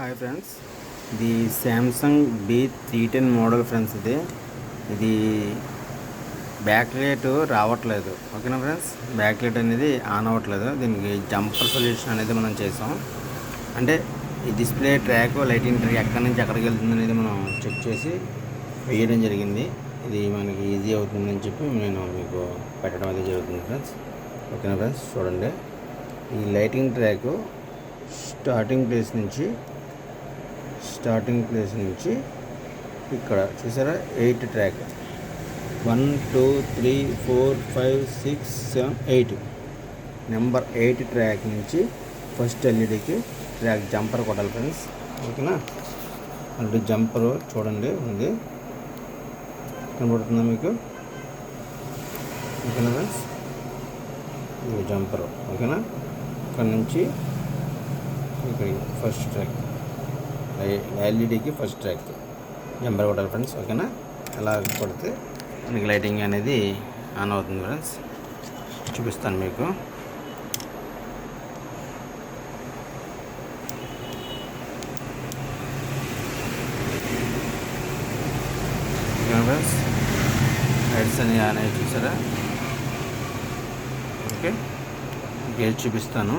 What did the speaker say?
Hi friends ఇది Samsung B three ten model friends ఇది. ఇది బ్యాక్ లైట్ రావట్లేదు. ఓకేనా ఫ్రెండ్స్ బ్యాక్ లైట్ అనేది ఆన్ అవ్వట్లేదు. దీనికి జంపర్ సొల్యూషన్ అనేది మనం చేసాం. అంటే ఈ డిస్ప్లే ట్రాక్ లైటింగ్ ట్రాక్ ఎక్కడి నుంచి ఎక్కడికి వెళ్తుంది అనేది మనం చెక్ చేసి వేయడం జరిగింది. ఇది మనకి ఈజీ అవుతుందని చెప్పి నేను మీకు పెట్టడం అనేది జరుగుతుంది ఫ్రెండ్స్ ఓకేనా ఫ్రెండ్స్ చూడండి. ఈ లైటింగ్ ట్రాక్ స్టార్టింగ్ ప్లేస్ నుంచి స్టార్టింగ్ ప్లేస్ నుంచి ఇక్కడ చూసారా? Eight track. One two three four five six seven eight. Number eight track నుంచి ఫస్ట్ ఎల్ఈడికి ట్రాక్ జంపర్ కొట్టాలి ఫ్రెండ్స్. ఓకేనా? అంటే జంపర్ చూడండి ఉంది. కనబడుతుందా మీకు? ఓకేనా ఫ్రెండ్స్? ఇది జంపర్ ఓకేనా? ఇక్కడ నుంచి ఇక్కడ ఫస్ట్ ట్రాక్. ఎల్ఈడికి ఫస్ట్ ట్రాక్ నెంబర్ కొట్టాలి ఫ్రెండ్స్ ఓకేనా అలా కొడితే మనకి లైటింగ్ అనేది ఆన్ అవుతుంది ఫ్రెండ్స్ చూపిస్తాను మీకు. ఫ్రెండ్స్ లైట్స్ అని ఆన్ అయ్యి చూసారా? ఓకే గేజ్ చూపిస్తాను.